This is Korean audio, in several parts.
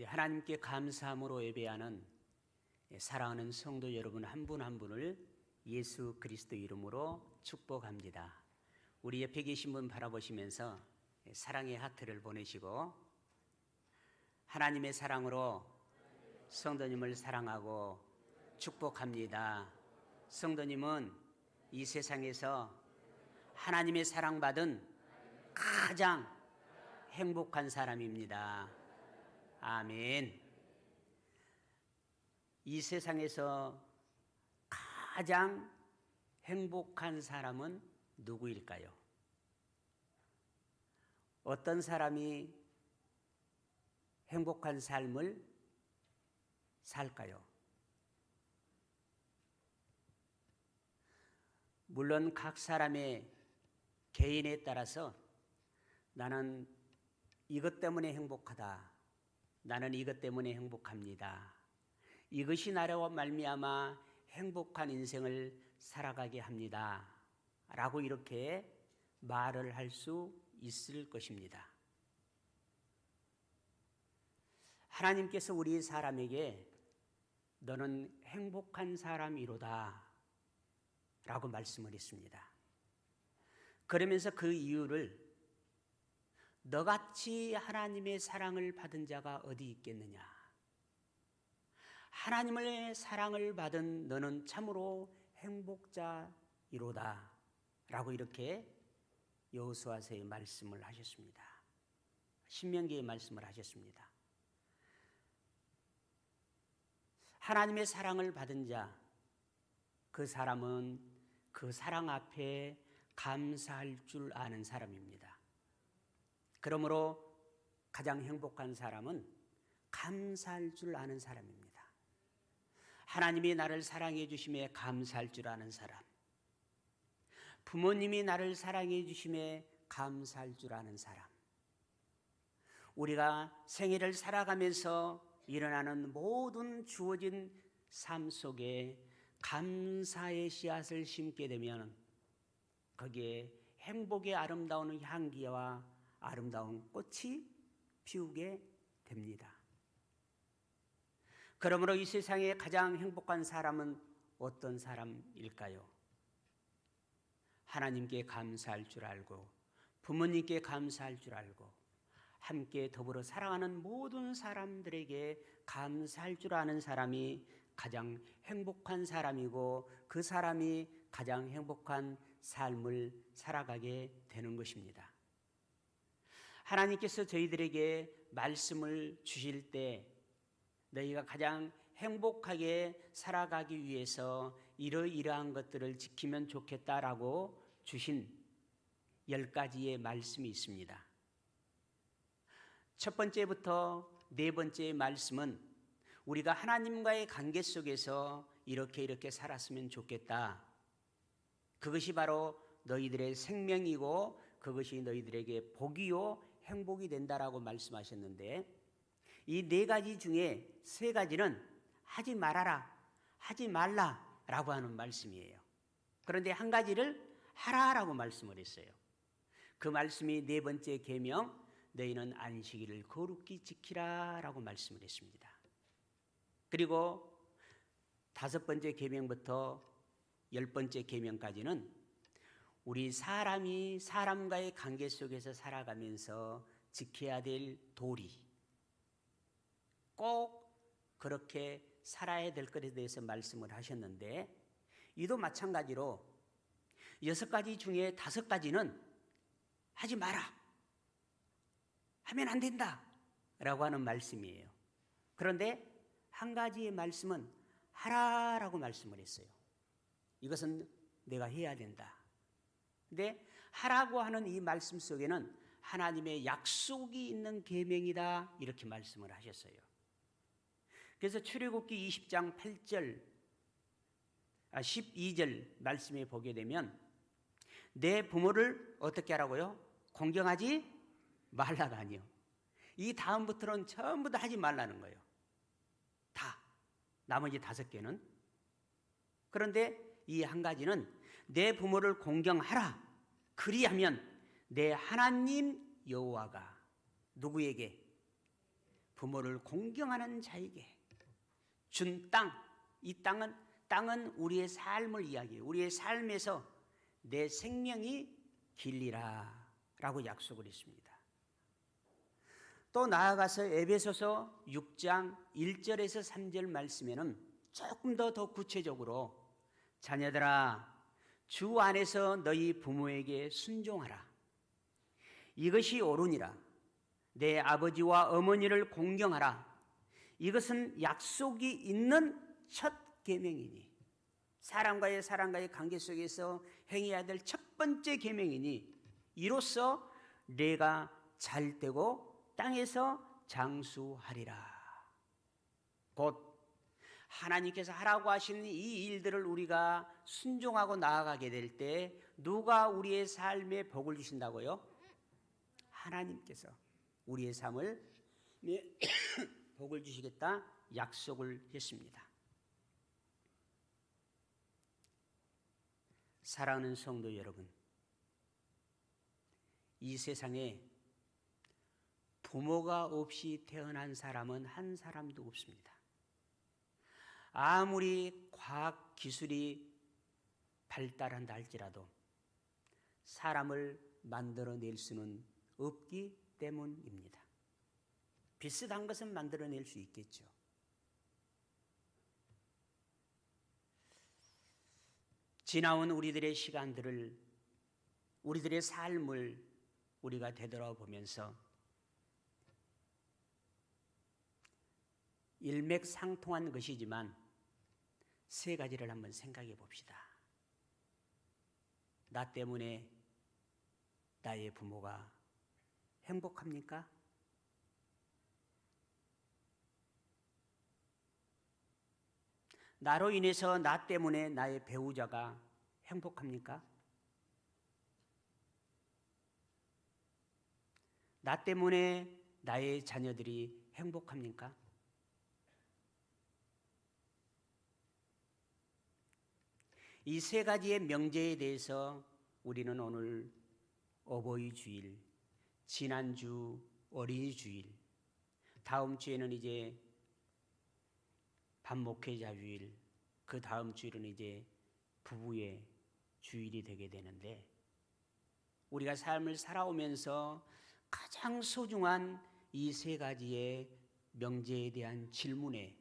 네, 하나님께 감사함으로 예배하는 예, 사랑하는 성도 여러분 한분한 분을 예수 그리스도 이름으로 축복합니다. 우리 옆에 계신 분 바라보시면서 예, 사랑의 하트를 보내시고 하나님의 사랑으로 성도님을 사랑하고 축복합니다. 성도님은 이 세상에서 하나님의 사랑받은 가장 행복한 사람입니다. 아멘. 이 세상에서 가장 행복한 사람은 누구일까요? 어떤 사람이 행복한 삶을 살까요? 물론 각 사람의 개인에 따라서 나는 이것 때문에 행복하다. 나는 이것 때문에 행복합니다. 이것이 나라와 말미암아 행복한 인생을 살아가게 합니다. 라고 이렇게 말을 할 수 있을 것입니다. 하나님께서 우리 사람에게 너는 행복한 사람이로다 라고 말씀을 했습니다. 그러면서 그 이유를 너같이 하나님의 사랑을 받은 자가 어디 있겠느냐? 하나님의 사랑을 받은 너는 참으로 행복자이로다. 라고 이렇게 여호수아서의 말씀을 하셨습니다. 신명기의 말씀을 하셨습니다. 하나님의 사랑을 받은 자, 그 사람은 그 사랑 앞에 감사할 줄 아는 사람입니다. 그러므로 가장 행복한 사람은 감사할 줄 아는 사람입니다. 하나님이 나를 사랑해 주심에 감사할 줄 아는 사람. 부모님이 나를 사랑해 주심에 감사할 줄 아는 사람. 우리가 생애를 살아가면서 일어나는 모든 주어진 삶 속에 감사의 씨앗을 심게 되면 거기에 행복의 아름다운 향기와 아름다운 꽃이 피우게 됩니다. 그러므로 이 세상에 가장 행복한 사람은 어떤 사람일까요? 하나님께 감사할 줄 알고 부모님께 감사할 줄 알고 함께 더불어 사랑하는 모든 사람들에게 감사할 줄 아는 사람이 가장 행복한 사람이고 그 사람이 가장 행복한 삶을 살아가게 되는 것입니다. 하나님께서 저희들에게 말씀을 주실 때 너희가 가장 행복하게 살아가기 위해서 이러이러한 것들을 지키면 좋겠다라고 주신 열 가지의 말씀이 있습니다. 첫 번째부터 네 번째의 말씀은 우리가 하나님과의 관계 속에서 이렇게 이렇게 살았으면 좋겠다. 그것이 바로 너희들의 생명이고 그것이 너희들에게 복이요 행복이 된다라고 말씀하셨는데 이 네 가지 중에 세 가지는 하지 말아라, 하지 말라라고 하는 말씀이에요. 그런데 한 가지를 하라라고 말씀을 했어요. 그 말씀이 네 번째 계명 너희는 안식일을 거룩히 지키라라고 말씀을 했습니다. 그리고 다섯 번째 계명부터 열 번째 계명까지는 우리 사람이 사람과의 관계 속에서 살아가면서 지켜야 될 도리. 꼭 그렇게 살아야 될 것에 대해서 말씀을 하셨는데, 이도 마찬가지로 여섯 가지 중에 다섯 가지는 하지 마라. 하면 안 된다. 라고 하는 말씀이에요. 그런데 한 가지의 말씀은 하라라고 말씀을 했어요. 이것은 내가 해야 된다. 근데 하라고 하는 이 말씀 속에는 하나님의 약속이 있는 계명이다 이렇게 말씀을 하셨어요. 그래서 출애굽기 20장 8절 아 12절 말씀에 보게 되면 내 부모를 어떻게 하라고요? 공경하지 말라가 아니요. 이 다음부터는 전부 다 하지 말라는 거예요. 다. 나머지 다섯 개는. 그런데 이 한 가지는 내 부모를 공경하라. 그리하면 내 하나님 여호와가 누구에게 부모를 공경하는 자에게 준 땅, 이 땅은 땅은 우리의 삶을 이야기해요. 우리의 삶에서 내 생명이 길리라라고 약속을 했습니다. 또 나아가서 에베소서 6장 1절에서 3절 말씀에는 조금 더 더 구체적으로 자녀들아 주 안에서 너희 부모에게 순종하라. 이것이 옳으니라. 내 아버지와 어머니를 공경하라. 이것은 약속이 있는 첫 계명이니 사람과의 사람과의 관계 속에서 행해야 될 첫 번째 계명이니 이로써 내가 잘 되고 땅에서 장수하리라. 곧 하나님께서 하라고 하시는 이 일들을 우리가 순종하고 나아가게 될 때 누가 우리의 삶에 복을 주신다고요? 하나님께서 우리의 삶을 복을 주시겠다 약속을 했습니다. 사랑하는 성도 여러분, 이 세상에 부모가 없이 태어난 사람은 한 사람도 없습니다. 아무리 과학 기술이 발달한다 할지라도 사람을 만들어낼 수는 없기 때문입니다. 비슷한 것은 만들어낼 수 있겠죠. 지나온 우리들의 시간들을 우리들의 삶을 우리가 되돌아보면서 일맥상통한 것이지만 세 가지를 한번 생각해 봅시다. 나 때문에 나의 부모가 행복합니까? 나로 인해서 나 때문에 나의 배우자가 행복합니까? 나 때문에 나의 자녀들이 행복합니까? 이 세 가지의 명제에 대해서 우리는 오늘 어버이 주일, 지난주 어린이 주일, 다음 주에는 이제 반목회자 주일, 그 다음 주일은 이제 부부의 주일이 되게 되는데 우리가 삶을 살아오면서 가장 소중한 이 세 가지의 명제에 대한 질문에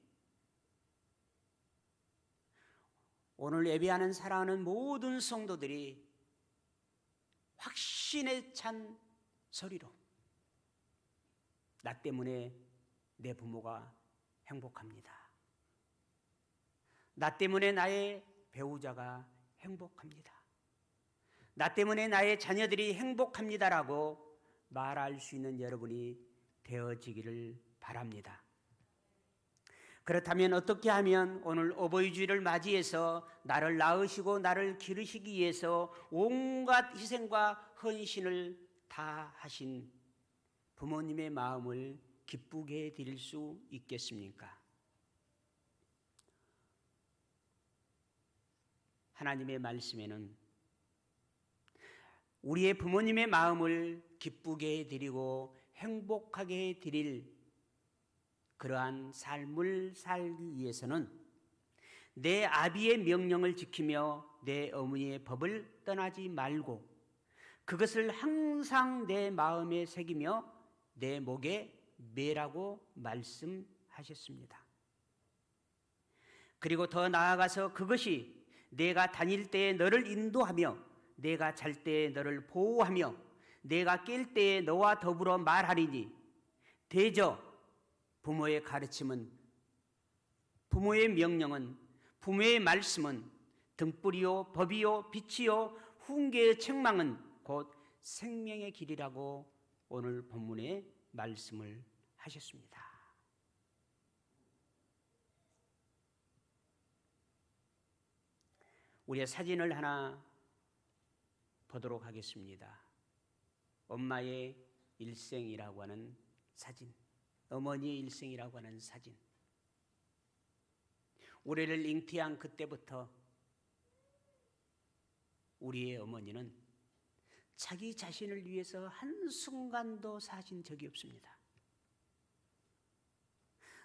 오늘 예배하는 사랑하는 모든 성도들이 확신에 찬 소리로 나 때문에 내 부모가 행복합니다. 나 때문에 나의 배우자가 행복합니다. 나 때문에 나의 자녀들이 행복합니다라고 말할 수 있는 여러분이 되어지기를 바랍니다. 그렇다면 어떻게 하면 오늘 어버이 주일을 맞이해서 나를 낳으시고 나를 기르시기 위해서 온갖 희생과 헌신을 다 하신 부모님의 마음을 기쁘게 드릴 수 있겠습니까? 하나님의 말씀에는 우리의 부모님의 마음을 기쁘게 드리고 행복하게 드릴 그러한 삶을 살기 위해서는 내 아비의 명령을 지키며 내 어머니의 법을 떠나지 말고 그것을 항상 내 마음에 새기며 내 목에 매라고 말씀하셨습니다. 그리고 더 나아가서 그것이 내가 다닐 때에 너를 인도하며 내가 잘 때에 너를 보호하며 내가 깰 때에 너와 더불어 말하리니 대저 부모의 가르침은 부모의 명령은 부모의 말씀은 등불이요 법이요 빛이요 훈계의 책망은 곧 생명의 길이라고 오늘 본문에 말씀을 하셨습니다. 우리의 사진을 하나 보도록 하겠습니다. 엄마의 일생이라고 하는 사진, 어머니의 일생이라고 하는 사진. 우리를 잉태한 그때부터 우리의 어머니는 자기 자신을 위해서 한순간도 사신 적이 없습니다.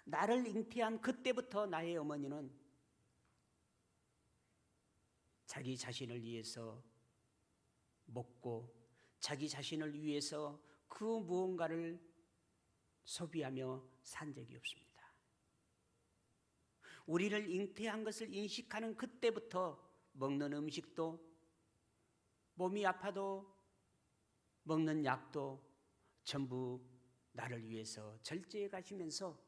나를 잉태한 그때부터 나의 어머니는 자기 자신을 위해서 먹고 자기 자신을 위해서 그 무언가를 소비하며 산 적이 없습니다. 우리를 잉태한 것을 인식하는 그때부터 먹는 음식도 몸이 아파도 먹는 약도 전부 나를 위해서 절제해 가시면서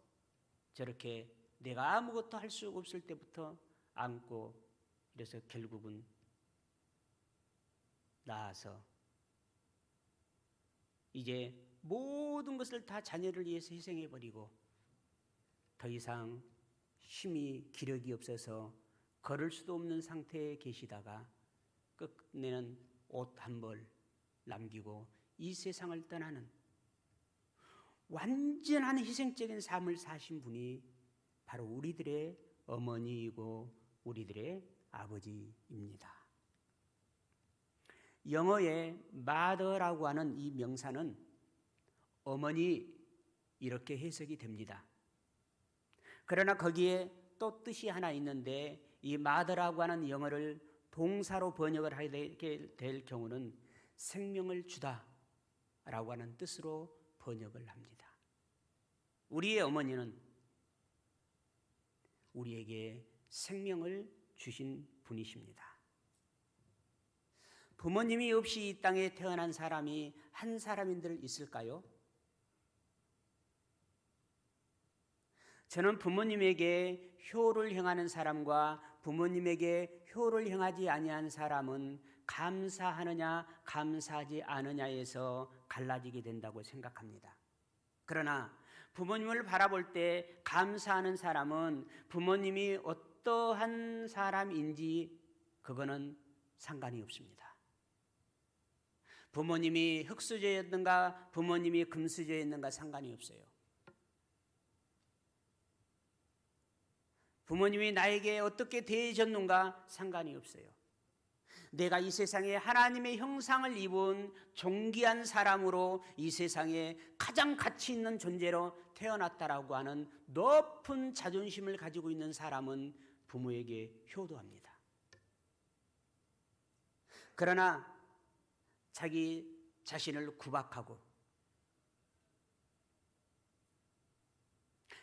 저렇게 내가 아무것도 할 수 없을 때부터 안고 이래서 결국은 나아서 이제 모든 것을 다 자녀를 위해서 희생해 버리고 더 이상 힘이 기력이 없어서 걸을 수도 없는 상태에 계시다가 끝내는 옷 한 벌 남기고 이 세상을 떠나는 완전한 희생적인 삶을 사신 분이 바로 우리들의 어머니이고 우리들의 아버지입니다. 영어의 mother라고 하는 이 명사는 어머니 이렇게 해석이 됩니다. 그러나 거기에 또 뜻이 하나 있는데 이 mother라고 하는 영어를 동사로 번역을 하게 될 경우는 생명을 주다라고 하는 뜻으로 번역을 합니다. 우리의 어머니는 우리에게 생명을 주신 분이십니다. 부모님이 없이 이 땅에 태어난 사람이 한 사람인들 있을까요? 저는 부모님에게 효를 행하는 사람과 부모님에게 효를 행하지 아니한 사람은 감사하느냐 감사하지 않느냐에서 갈라지게 된다고 생각합니다. 그러나 부모님을 바라볼 때 감사하는 사람은 부모님이 어떠한 사람인지 그거는 상관이 없습니다. 부모님이 흙수저였는가 부모님이 금수저였는가 상관이 없어요. 부모님이 나에게 어떻게 대해줬는가 상관이 없어요. 내가 이 세상에 하나님의 형상을 입은 존귀한 사람으로 이 세상에 가장 가치 있는 존재로 태어났다라고 하는 높은 자존심을 가지고 있는 사람은 부모에게 효도합니다. 그러나 자기 자신을 구박하고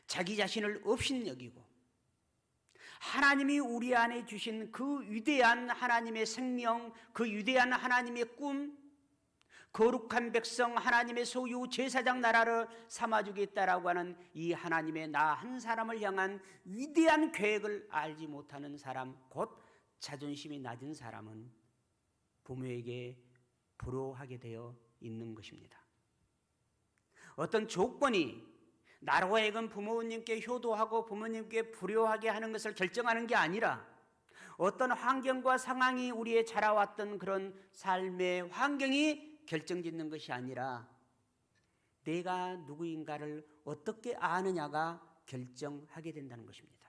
자기 자신을 없인 여기고 하나님이 우리 안에 주신 그 위대한 하나님의 생명, 그 위대한 하나님의 꿈, 거룩한 백성 하나님의 소유 제사장 나라를 삼아주겠다라고 하는 이 하나님의 나 한 사람을 향한 위대한 계획을 알지 못하는 사람, 곧 자존심이 낮은 사람은 부모에게 부러워하게 되어 있는 것입니다. 어떤 조건이 나로 하여금 부모님께 효도하고 부모님께 불효하게 하는 것을 결정하는 게 아니라 어떤 환경과 상황이 우리의 자라왔던 그런 삶의 환경이 결정짓는 것이 아니라 내가 누구인가를 어떻게 아느냐가 결정하게 된다는 것입니다.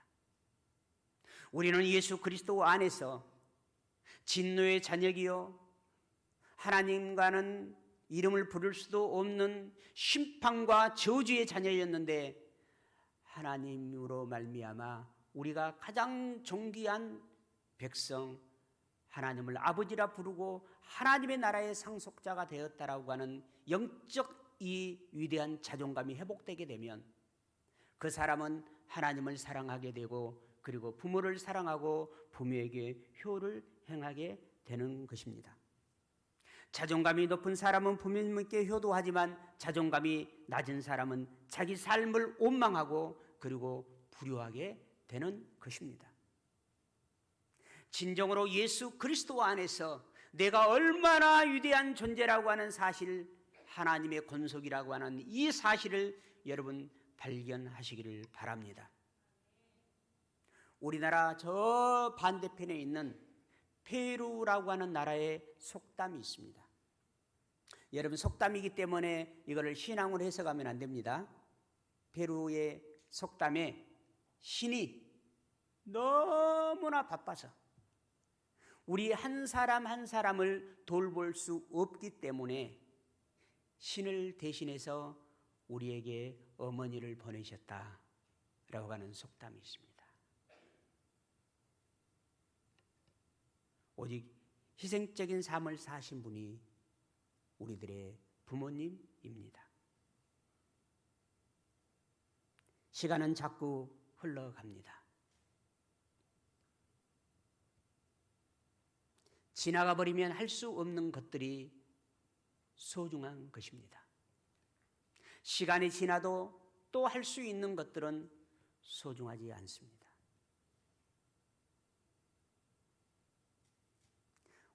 우리는 예수 그리스도 안에서 진노의 자녀이요 하나님과는 이름을 부를 수도 없는 심판과 저주의 자녀였는데 하나님으로 말미암아 우리가 가장 존귀한 백성 하나님을 아버지라 부르고 하나님의 나라의 상속자가 되었다라고 하는 영적 이 위대한 자존감이 회복되게 되면 그 사람은 하나님을 사랑하게 되고 그리고 부모를 사랑하고 부모에게 효를 행하게 되는 것입니다. 자존감이 높은 사람은 부모님께 효도하지만 자존감이 낮은 사람은 자기 삶을 원망하고 그리고 불효하게 되는 것입니다. 진정으로 예수 그리스도 안에서 내가 얼마나 위대한 존재라고 하는 사실, 하나님의 권속이라고 하는 이 사실을 여러분 발견하시기를 바랍니다. 우리나라 저 반대편에 있는 페루라고 하는 나라의 속담이 있습니다. 여러분 속담이기 때문에 이거를 신앙으로 해석하면 안 됩니다. 페루의 속담에 신이 너무나 바빠서 우리 한 사람 한 사람을 돌볼 수 없기 때문에 신을 대신해서 우리에게 어머니를 보내셨다. 라고 하는 속담이 있습니다. 오직 희생적인 삶을 사신 분이 우리들의 부모님입니다. 시간은 자꾸 흘러갑니다. 지나가 버리면 할 수 없는 것들이 소중한 것입니다. 시간이 지나도 또 할 수 있는 것들은 소중하지 않습니다.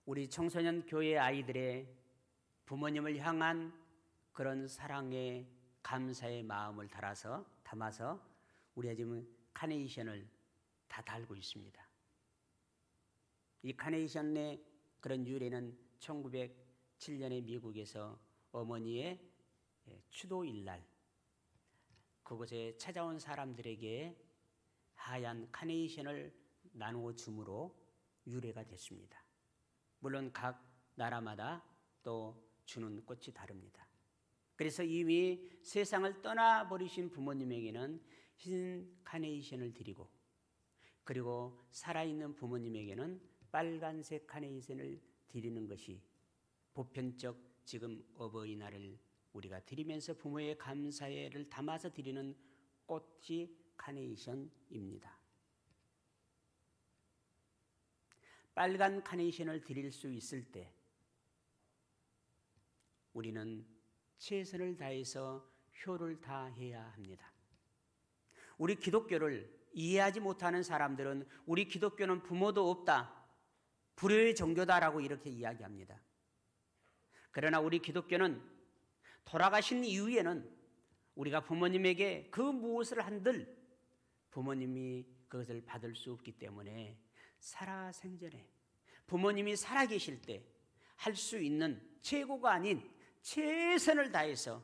우리 청소년 교회 아이들의 부모님을 향한 그런 사랑의 감사의 마음을 달아서 담아서 우리가 지금 카네이션을 다 달고 있습니다. 이 카네이션의 그런 유래는 1907년에 미국에서 어머니의 추도일 날 그곳에 찾아온 사람들에게 하얀 카네이션을 나누어 줌으로 유래가 됐습니다. 물론 각 나라마다 또 주는 꽃이 다릅니다. 그래서 이미 세상을 떠나버리신 부모님에게는 흰 카네이션을 드리고 그리고 살아있는 부모님에게는 빨간색 카네이션을 드리는 것이 보편적 지금 어버이날을 우리가 드리면서 부모의 감사를 담아서 드리는 꽃이 카네이션입니다. 빨간 카네이션을 드릴 수 있을 때 우리는 최선을 다해서 효를 다해야 합니다. 우리 기독교를 이해하지 못하는 사람들은 우리 기독교는 부모도 없다. 불효의 종교다라고 이렇게 이야기합니다. 그러나 우리 기독교는 돌아가신 이후에는 우리가 부모님에게 그 무엇을 한들 부모님이 그것을 받을 수 없기 때문에 살아 생전에 부모님이 살아 계실 때 할 수 있는 최고가 아닌 최선을 다해서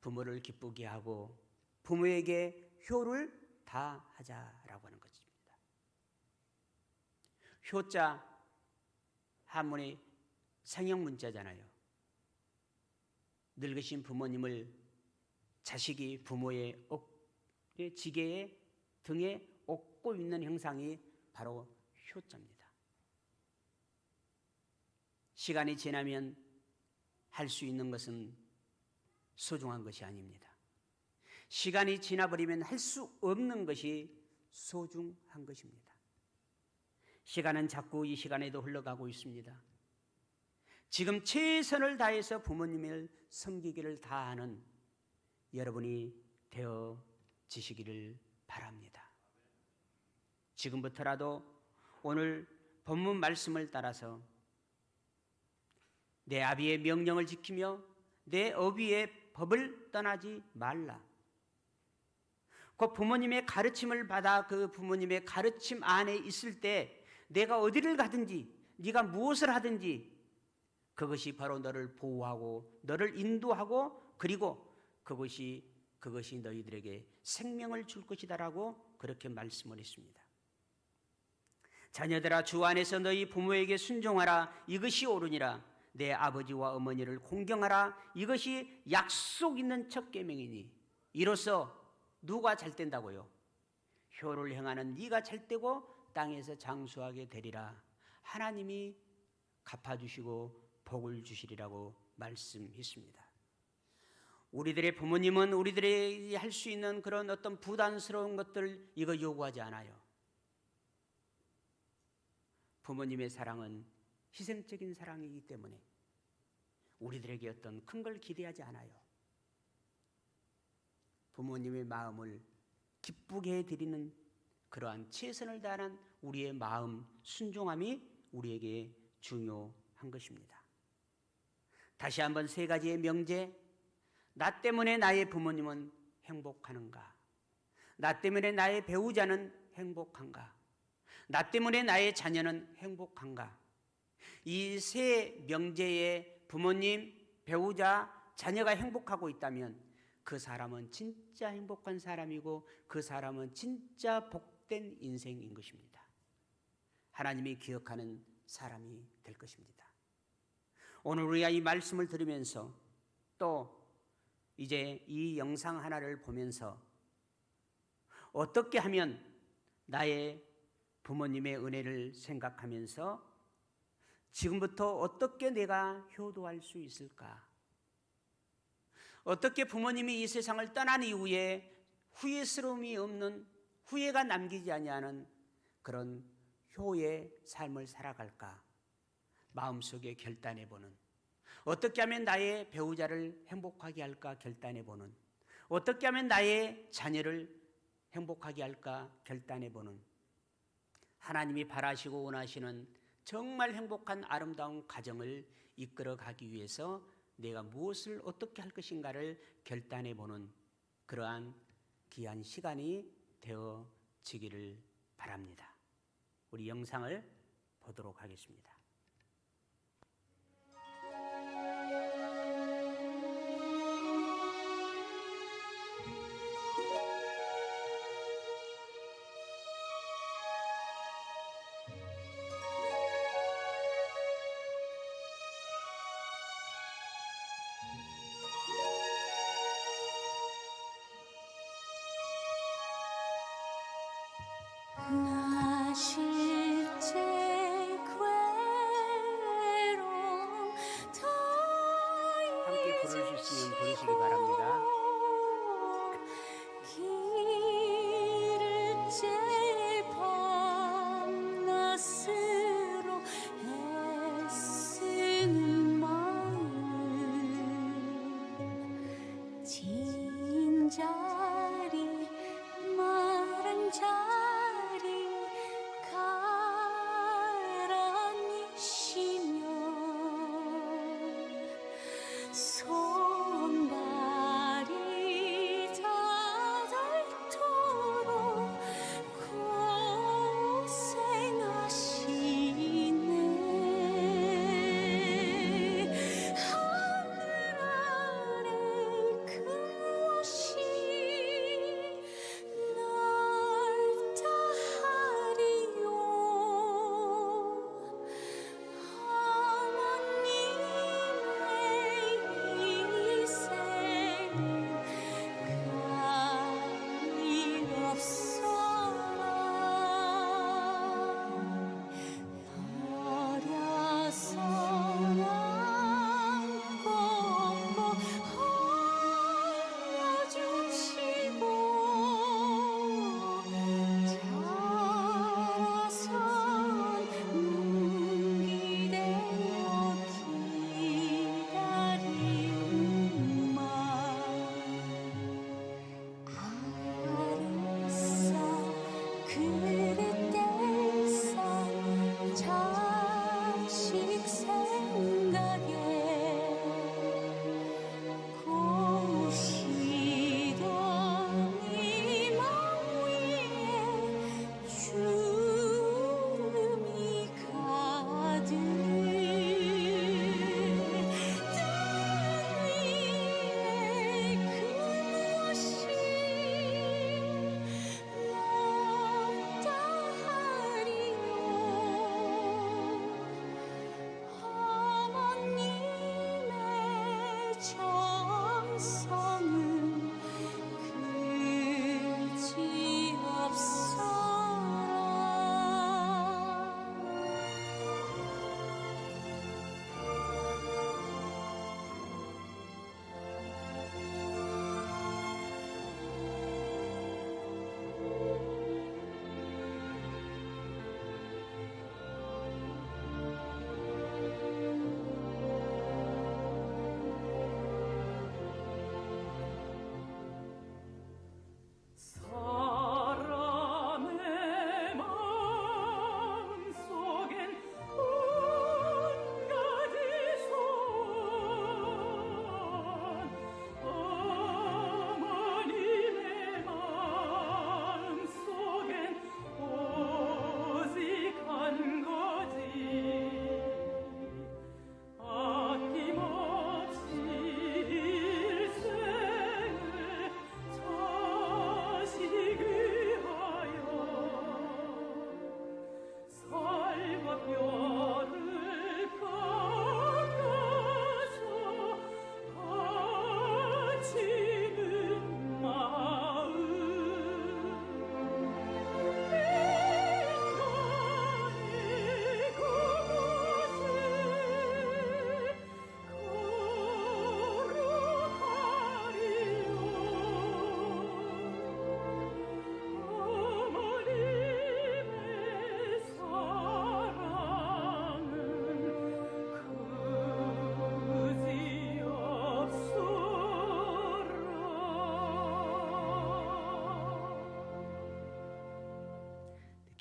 부모를 기쁘게 하고 부모에게 효를 다하자라고 하는 것입니다. 효자 한문의 상형 문자잖아요. 늙으신 부모님을 자식이 부모의 억, 지게에 등에 업고 있는 형상이 바로 효자입니다. 시간이 지나면 할 수 있는 것은 소중한 것이 아닙니다. 시간이 지나버리면 할 수 없는 것이 소중한 것입니다. 시간은 자꾸 이 시간에도 흘러가고 있습니다. 지금 최선을 다해서 부모님을 섬기기를 다하는 여러분이 되어 지시기를 바랍니다. 지금부터라도 오늘 본문 말씀을 따라서 내 아비의 명령을 지키며 내 어비의 법을 떠나지 말라. 그 부모님의 가르침을 받아 그 부모님의 가르침 안에 있을 때 내가 어디를 가든지 네가 무엇을 하든지 그것이 바로 너를 보호하고 너를 인도하고 그리고 그것이 그것이 너희들에게 생명을 줄 것이다라고 그렇게 말씀을 했습니다. 자녀들아 주 안에서 너희 부모에게 순종하라 이것이 옳으니라 내 아버지와 어머니를 공경하라 이것이 약속 있는 첫 계명이니 이로써 누가 잘 된다고요? 효를 행하는 네가 잘 되고 땅에서 장수하게 되리라. 하나님이 갚아주시고 복을 주시리라고 말씀했습니다. 우리들의 부모님은 우리들이 할 수 있는 그런 어떤 부담스러운 것들 이거 요구하지 않아요. 부모님의 사랑은 희생적인 사랑이기 때문에 우리들에게 어떤 큰 걸 기대하지 않아요. 부모님의 마음을 기쁘게 해드리는 그러한 최선을 다하는 우리의 마음 순종함이 우리에게 중요한 것입니다. 다시 한번 세 가지의 명제. 나 때문에 나의 부모님은 행복하는가? 나 때문에 나의 배우자는 행복한가? 나 때문에 나의 자녀는 행복한가? 이 세 명제의 부모님, 배우자, 자녀가 행복하고 있다면 그 사람은 진짜 행복한 사람이고 그 사람은 진짜 복 복된 인생인 것입니다. 하나님이 기억하는 사람이 될 것입니다. 오늘 우리가 이 말씀을 들으면서 또 이제 이 영상 하나를 보면서 어떻게 하면 나의 부모님의 은혜를 생각하면서 지금부터 어떻게 내가 효도할 수 있을까? 어떻게 부모님이 이 세상을 떠난 이후에 후회스러움이 없는 후회가 남기지 아니하는 그런 효의 삶을 살아갈까? 마음속에 결단해 보는 어떻게 하면 나의 배우자를 행복하게 할까 결단해 보는 어떻게 하면 나의 자녀를 행복하게 할까 결단해 보는 하나님이 바라시고 원하시는 정말 행복한 아름다운 가정을 이끌어 가기 위해서 내가 무엇을 어떻게 할 것인가를 결단해 보는 그러한 귀한 시간이 되어지기를 바랍니다. 우리 영상을 보도록 하겠습니다.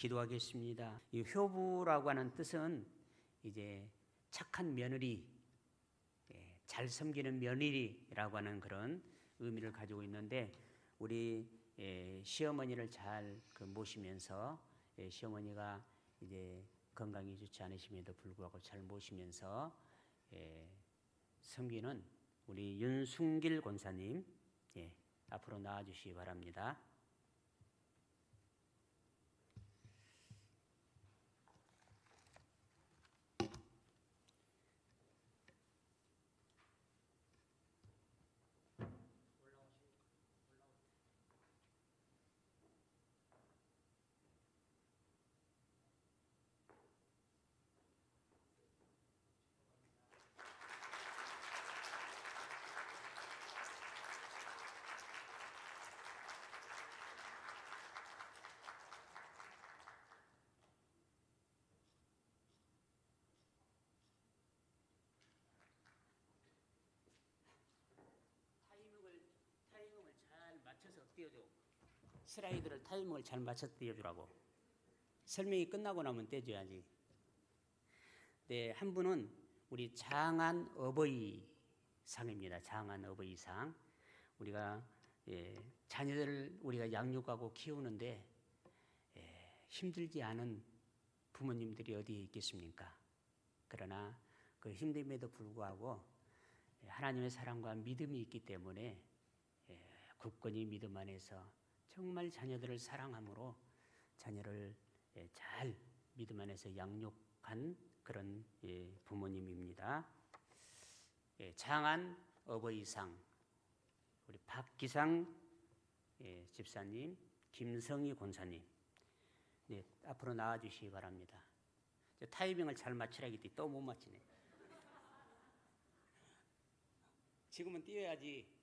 기도하겠습니다. 이 효부라고 하는 뜻은 이제 착한 며느리, 예, 잘 섬기는 며느리라고 하는 그런 의미를 가지고 있는데 우리 예, 시어머니를 잘그 모시면서 예, 시어머니가 이제 건강이 좋지 않으심에도 불구하고 잘 모시면서 예, 섬기는 우리 윤순길 권사님 예, 앞으로 나와주시기 바랍니다. 띄워줘. 슬라이드를 타이밍을 잘 맞춰서 띄워주라고. 설명이 끝나고 나면 떼줘야지. 네, 한 분은 우리 장한 어버이 상입니다. 장한 어버이 상. 우리가 예, 자녀들을 우리가 양육하고 키우는데 예, 힘들지 않은 부모님들이 어디에 있겠습니까? 그러나 그 힘듦에도 불구하고 예, 하나님의 사랑과 믿음이 있기 때문에 예, 굳건히 믿음 안에서 정말 자녀들을 사랑함으로 자녀를 예, 잘 믿음 안에서 양육한 그런 예, 부모님입니다. 예, 장한 어버이상 우리 박기상 예, 집사님, 김성희 권사님, 네, 앞으로 나와 주시기 바랍니다. 저 타이밍을 잘 맞추라 했더니 또못 맞히네. 지금은 뛰어야지.